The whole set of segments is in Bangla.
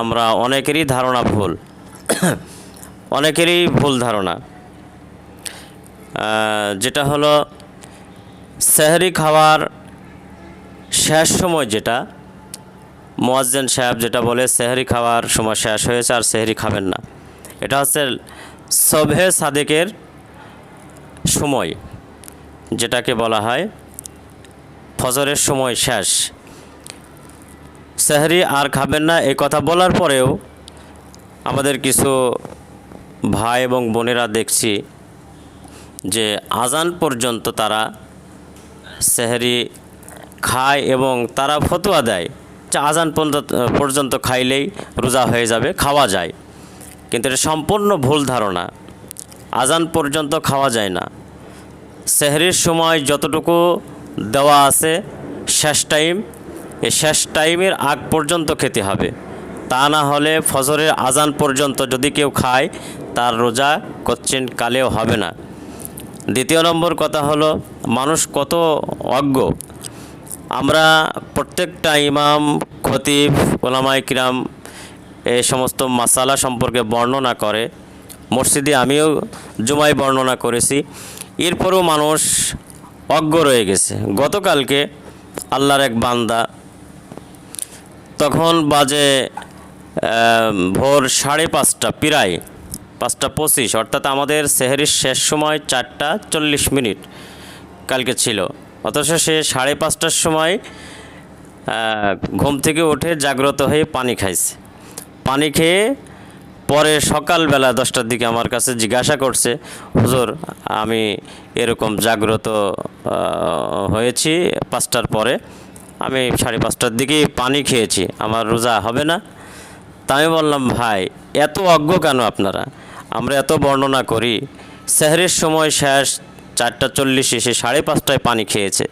আমরা অনেকেরই ধারণা ভুল। অনেকেরই ভুল ধারণা। যেটা হলো, সেহরি খাওয়ার শেষ সময় যেটা, মোয়াজ্জেন সাহেব যেটা বলে, সেহরি খাওয়ার সময় শেষ হয়েছে আর সেহরি খাবেন না। এটা হচ্ছে সভে সাদেকের সময়, যেটাকে বলা হয় ফজরের সময় শেষ। সেহরি আর খাবেন না এই কথা বলার পরেও আমাদের কিছু ভাই এবং বোনেরা দেখছি যে আজান পর্যন্ত তারা সেহরি খায় এবং তারা ফতোয়া দেয় যে আজান পর্যন্ত খাইলেই রোজা হয়ে যাবে, খাওয়া যায়। কিন্তু এটা সম্পূর্ণ ভুল ধারণা। আজান পর্যন্ত খাওয়া যায় না। সেহরির সময় যতটুকু দেওয়া আছে, শেষ টাইম এই শেষ টাইমের আগ পর্যন্ত খেতে হবে। তা না হলে ফজরের আজান পর্যন্ত যদি কেউ খায়, তার রোজা কোচ্চিন কালেও হবে না। দ্বিতীয় নম্বর কথা হলো, মানুষ কত অজ্ঞ। আমরা প্রত্যেকটা ইমাম, খতিব ওলামাই কিরাম এই সমস্ত মাসালা সম্পর্কে বর্ণনা করে। মসজিদে আমিও জুমাই বর্ণনা করেছি। এরপরও মানুষ অজ্ঞ রয়ে গেছে। গতকালকে আল্লাহর এক বান্দা তখন বাজে ভোর সাড়ে পাঁচটা প্রায়, পাঁচটা পঁচিশ, অর্থাৎ আমাদের সেহেরির শেষ সময় চারটা চল্লিশ মিনিট কালকে ছিল। অথচ সে সাড়ে পাঁচটার সময় ঘুম থেকে উঠে জাগ্রত হয়ে পানি খাইছে। পানি খেয়ে পরে সকালবেলা দশটার দিকে আমার কাছে জিজ্ঞাসা করছে, হুজুর, আমি এরকম জাগ্রত হয়েছি পাঁচটার পরে। আমি সাড়ে পাঁচটার দিকেই পানি খেয়েছি, আমার রোজা হবে না। তা আমি বললাম, ভাই, এত অজ্ঞ কেন আপনারা? আমরা এত বর্ণনা করি। সেহরের সময় শেষ চারটা চল্লিশে সে সাড়ে পাঁচটায় পানি খেয়েছে।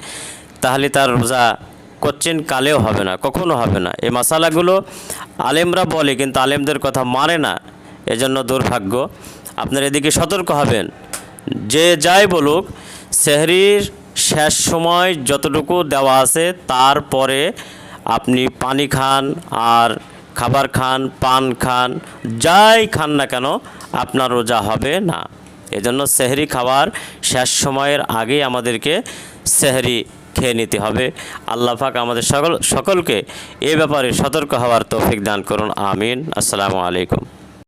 তাহলে তার রোজা কোচ্চিন কালেও হবে না, কখনো হবে না। এই মশালাগুলো আলেমরা বলে, কিন্তু আলেমদের কথা মানে না। এজন্য দুর্ভাগ্য। আপনার এদিকে সতর্ক হবেন। যে যাই বলুক, সেহরির শেষ সময় যতটুকু দেওয়া আছে, তারপরে আপনি পানি খান আর খাবার খান, পান খান, যাই খান না কেন, আপনার রোজা হবে না। এজন্য সেহরি খাবার শেষ সময়ের আগেই আমাদেরকে সেহরি খেয়ে নিতে হবে। আল্লাহ পাক আমাদের সকল, সকলকে এ ব্যাপারে সতর্ক হওয়ার তৌফিক দান করুন। আমিন। আসসালামু আলাইকুম।